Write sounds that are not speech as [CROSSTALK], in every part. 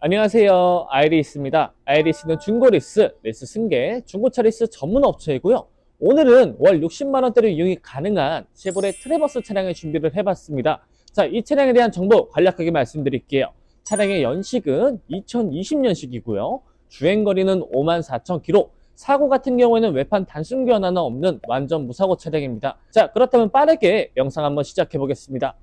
안녕하세요. 아이리스입니다. 아이리스는 중고리스, 리스 승계, 중고차 리스 전문 업체이고요. 오늘은 월 60만원대로 이용이 가능한 쉐보레 트레버스 차량을 준비를 해봤습니다. 자, 이 차량에 대한 정보 간략하게 말씀드릴게요. 차량의 연식은 2020년식이고요. 주행거리는 54,000km, 사고 같은 경우에는 외판 단순 교환 하나 없는 완전 무사고 차량입니다. 자, 그렇다면 빠르게 영상 한번 시작해 보겠습니다.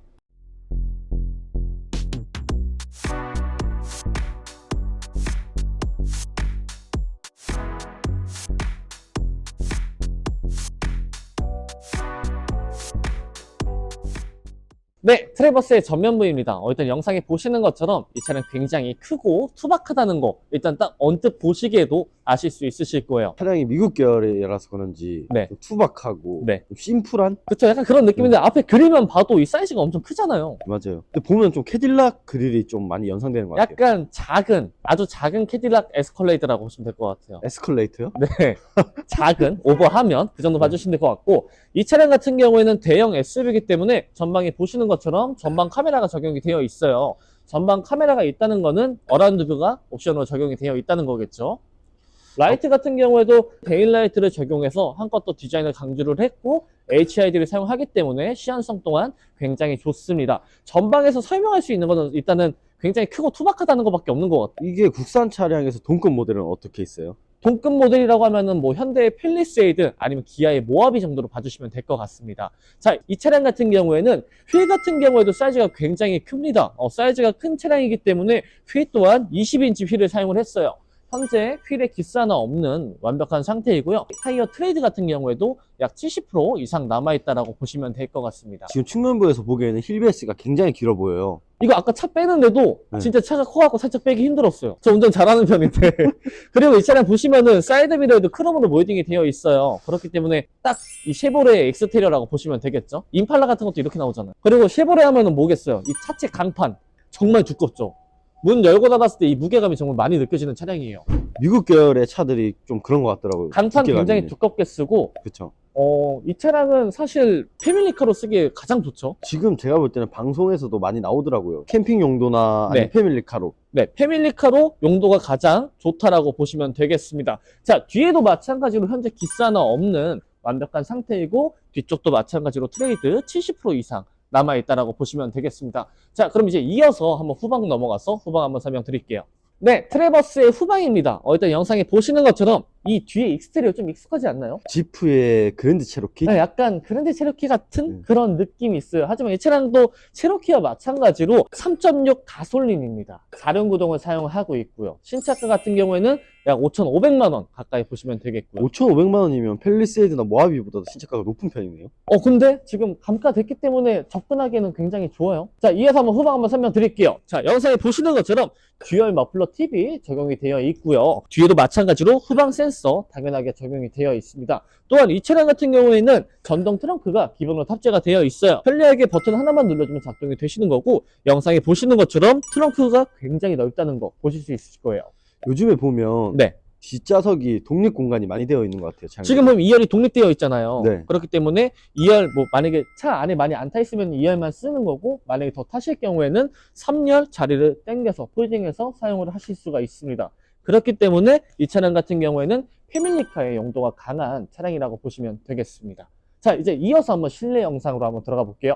네, 트레버스의 전면부입니다. 어, 일단 영상에 보시는 것처럼 이 차량 굉장히 크고 투박하다는 거 일단 딱 언뜻 보시기에도 아실 수 있으실 거예요. 차량이 미국 계열이라서 그런지 네. 좀 투박하고 네. 좀 심플한 그쵸 약간 그런 느낌인데 앞에 그릴만 봐도 이 사이즈가 엄청 크잖아요. 맞아요. 근데 보면 좀 캐딜락 그릴이 좀 많이 연상되는 것 같아요. 약간 작은 아주 작은 캐딜락 에스컬레이드라고 보시면 될 것 같아요. 에스컬레이터요? 네, [LAUGHS] 작은 오버하면 그 정도 봐주시면 될 것 같고 이 차량 같은 경우에는 대형 SUV이기 때문에 전방에 보시는 것 처럼 전방 카메라가 적용이 되어 있어요. 전방 카메라가 있다는 거는 어라운드 뷰가 옵션으로 적용이 되어 있다는 거겠죠. 라이트 같은 경우에도 데일라이트를 적용해서 한껏 또 디자인을 강조를 했고 HID를 사용하기 때문에 시안성 또한 굉장히 좋습니다. 전방에서 설명할 수 있는 것은 일단은 굉장히 크고 투박하다는 것밖에 없는 것 같아요. 이게 국산 차량에서 동급 모델은 어떻게 있어요? 동급 모델이라고 하면은 뭐 현대의 펠리세이드 아니면 기아의 모하비 정도로 봐주시면 될 것 같습니다. 자, 이 차량 같은 경우에는 휠 같은 경우에도 사이즈가 굉장히 큽니다. 어, 사이즈가 큰 차량이기 때문에 휠 또한 20인치 휠을 사용을 했어요. 현재 휠에 기스 하나 없는 완벽한 상태이고요. 타이어 트레이드 같은 경우에도 약 70% 이상 남아있다라고 보시면 될 것 같습니다. 지금 측면부에서 보기에는 힐베이스가 굉장히 길어 보여요. 이거 아까 차 빼는데도 네. 진짜 차가 커갖고 살짝 빼기 힘들었어요. 저 운전 잘하는 편인데. [LAUGHS] 그리고 이 차량 보시면은 사이드 미러에도 크롬으로 몰딩이 되어 있어요. 그렇기 때문에 딱 이 쉐보레 엑스테리어라고 보시면 되겠죠. 임팔라 같은 것도 이렇게 나오잖아요. 그리고 쉐보레 하면은 뭐겠어요? 이 차체 강판 정말 두껍죠. 문 열고 닫았을 때 이 무게감이 정말 많이 느껴지는 차량이에요. 미국 계열의 차들이 좀 그런 것 같더라고요. 강판 두께감이. 굉장히 두껍게 쓰고 그쵸. 어, 이 차량은 사실 패밀리카로 쓰기에 가장 좋죠. 지금 제가 볼 때는 방송에서도 많이 나오더라고요. 캠핑 용도나 아니면 네. 패밀리카로. 네, 패밀리카로 용도가 가장 좋다라고 보시면 되겠습니다. 자, 뒤에도 마찬가지로 현재 기스 하나 없는 완벽한 상태이고 뒤쪽도 마찬가지로 트레이드 70% 이상 남아있다라고 보시면 되겠습니다. 자, 그럼 이제 이어서 한번 후방 넘어가서 후방 한번 설명드릴게요. 네, 트레버스의 후방입니다. 어, 일단 영상에 보시는 것처럼 이 뒤에 익스테리어 좀 익숙하지 않나요? 지프의 그랜드 체로키. 네, 약간 그랜드 체로키 같은 음. 그런 느낌이 있어요. 하지만 이 차량도 체로키와 마찬가지로 3.6 가솔린입니다. 4륜 구동을 사용하고 있고요. 신차가 같은 경우에는 약 5,500만 원 가까이 보시면 되겠고요. 5,500만 원이면 펠리세이드나 모하비보다도 신차가가 높은 편이네요. 어, 근데 지금 감가됐기 때문에 접근하기에는 굉장히 좋아요. 자, 이어서 한번 후방 한번 설명드릴게요. 자, 영상에 보시는 것처럼 듀얼 머플러 TV 적용이 되어 있고요. 뒤에도 마찬가지로 후방 센서 당연하게 적용이 되어 있습니다. 또한 이 차량 같은 경우에는 전동 트렁크가 기본으로 탑재가 되어 있어요. 편리하게 버튼 하나만 눌러주면 작동이 되시는 거고 영상에 보시는 것처럼 트렁크가 굉장히 넓다는 거 보실 수 있을 거예요. 요즘에 보면 네. 뒷좌석이 독립 공간이 많이 되어 있는 것 같아요. 차량에. 지금 보면 2열이 독립되어 있잖아요. 네. 그렇기 때문에 2열 뭐 만약에 차 안에 많이 안 타 있으면 2열만 쓰는 거고 만약에 더 타실 경우에는 3열 자리를 당겨서 폴딩해서 사용을 하실 수가 있습니다. 그렇기 때문에 이 차량 같은 경우에는 패밀리카의 용도가 강한 차량이라고 보시면 되겠습니다. 자, 이제 이어서 한번 실내 영상으로 한번 들어가 볼게요.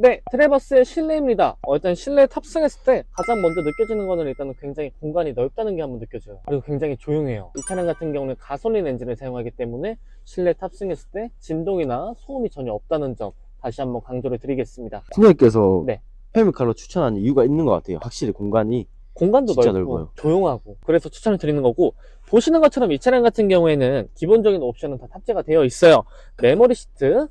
네, 트레버스의 실내입니다. 어, 일단 실내 탑승했을 때 가장 먼저 느껴지는 거는 일단은 굉장히 공간이 넓다는 게 한번 느껴져요. 그리고 굉장히 조용해요. 이 차량 같은 경우는 가솔린 엔진을 사용하기 때문에 실내 탑승했을 때 진동이나 소음이 전혀 없다는 점 다시 한번 강조를 드리겠습니다. 팀장님께서 네. 패밀카로 추천하는 이유가 있는 것 같아요. 확실히 공간이 공간도 넓고 넓어요. 조용하고 그래서 추천을 드리는 거고 보시는 것처럼 이 차량 같은 경우에는 기본적인 옵션은 다 탑재가 되어 있어요. 메모리 시트,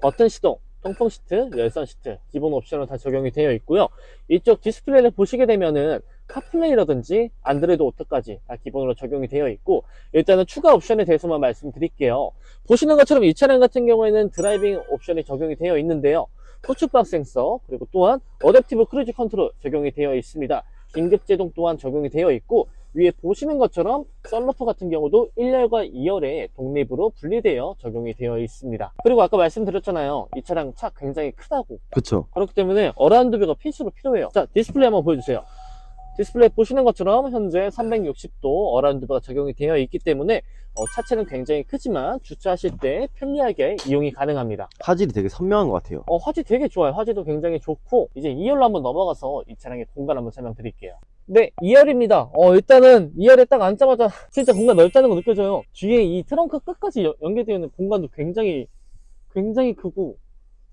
버튼 시동, 통풍 시트, 열선 시트 기본 옵션은 다 적용이 되어 있고요. 이쪽 디스플레이를 보시게 되면은 카플레이라든지 안드로이드 오토까지 다 기본으로 적용이 되어 있고 일단은 추가 옵션에 대해서만 말씀드릴게요. 보시는 것처럼 이 차량 같은 경우에는 드라이빙 옵션이 적용이 되어 있는데요. 후측방 센서 그리고 또한 어댑티브 크루즈 컨트롤 적용이 되어 있습니다. 긴급 제동 또한 적용이 되어 있고 위에 보시는 것처럼 썬루프 같은 경우도 1열과 2열에 독립으로 분리되어 적용이 되어 있습니다. 그리고 아까 말씀드렸잖아요. 이 차량 차 굉장히 크다고. 그쵸. 그렇기 때문에 어라운드뷰가 필수로 필요해요. 자, 디스플레이 한번 보여주세요. 디스플레이 보시는 것처럼 현재 360도 어라운드뷰가 적용이 되어 있기 때문에 어, 차체는 굉장히 크지만 주차하실 때 편리하게 이용이 가능합니다. 화질이 되게 선명한 것 같아요. 어, 화질 되게 좋아요. 화질도 굉장히 좋고 이제 2열로 한번 넘어가서 이 차량의 공간 한번 설명드릴게요. 네, 2열입니다. 어, 일단은 2열에 딱 앉자마자 진짜 공간 넓다는 거 느껴져요. 뒤에 이 트렁크 끝까지 여- 연결되어 있는 공간도 굉장히 굉장히 크고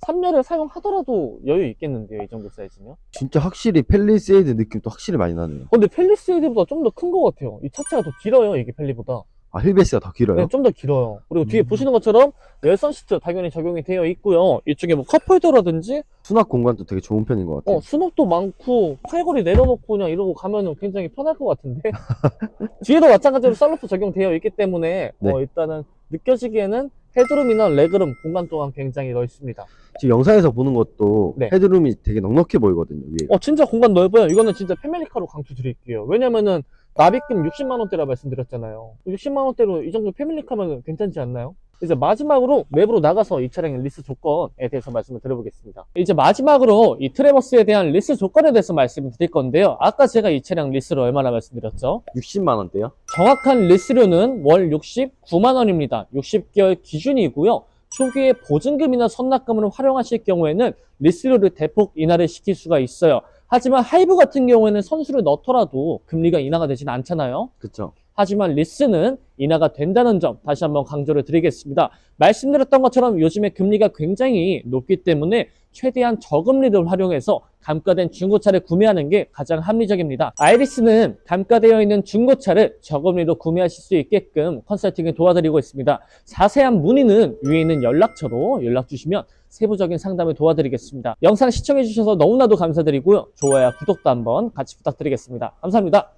3열을 사용하더라도 여유 있겠는데요, 이 정도 사이즈면. 진짜 확실히 펠리세이드 느낌도 확실히 많이 나네요. 어, 근데 펠리세이드보다 좀 더 큰 것 같아요. 이 차체가 더 길어요, 이게 펠리보다. 아, 힐베이스가 더 길어요? 네, 좀 더 길어요. 그리고 뒤에 음. 보시는 것처럼 열선 시트 당연히 적용이 되어 있고요. 이쪽에 뭐 컵홀더라든지 수납 공간도 되게 좋은 편인 것 같아요. 어, 수납도 많고, 팔걸이 내려놓고 그냥 이러고 가면은 굉장히 편할 것 같은데. [LAUGHS] 뒤에도 마찬가지로 썬루프 적용되어 있기 때문에, 네. 어, 일단은 느껴지기에는 헤드룸이나 레그룸 공간 또한 굉장히 넓습니다. 지금 영상에서 보는 것도 네. 헤드룸이 되게 넉넉해 보이거든요, 위에. 어, 진짜 공간 넓어요. 이거는 진짜 패밀리카로 강추드릴게요. 왜냐면은, 납입금 60만원대라 말씀드렸잖아요. 60만원대로 이 정도 패밀리카면 괜찮지 않나요? 이제 마지막으로 외부로 나가서 이 차량의 리스 조건에 대해서 말씀을 드려보겠습니다. 이제 마지막으로 이 트레버스에 대한 리스 조건에 대해서 말씀을 드릴 건데요. 아까 제가 이 차량 리스를 얼마나 말씀드렸죠? 60만 원대요? 정확한 리스료는 월 69만 원입니다. 60개월 기준이고요. 초기에 보증금이나 선납금을 활용하실 경우에는 리스료를 대폭 인하를 시킬 수가 있어요. 하지만 하이브 같은 경우에는 선수를 넣더라도 금리가 인하가 되진 않잖아요. 그쵸. 하지만 리스는 인하가 된다는 점 다시 한번 강조를 드리겠습니다. 말씀드렸던 것처럼 요즘에 금리가 굉장히 높기 때문에 최대한 저금리를 활용해서 감가된 중고차를 구매하는 게 가장 합리적입니다. 아이리스는 감가되어 있는 중고차를 저금리로 구매하실 수 있게끔 컨설팅을 도와드리고 있습니다. 자세한 문의는 위에 있는 연락처로 연락 주시면 세부적인 상담을 도와드리겠습니다. 영상 시청해주셔서 너무나도 감사드리고요. 좋아요, 구독도 한번 같이 부탁드리겠습니다. 감사합니다.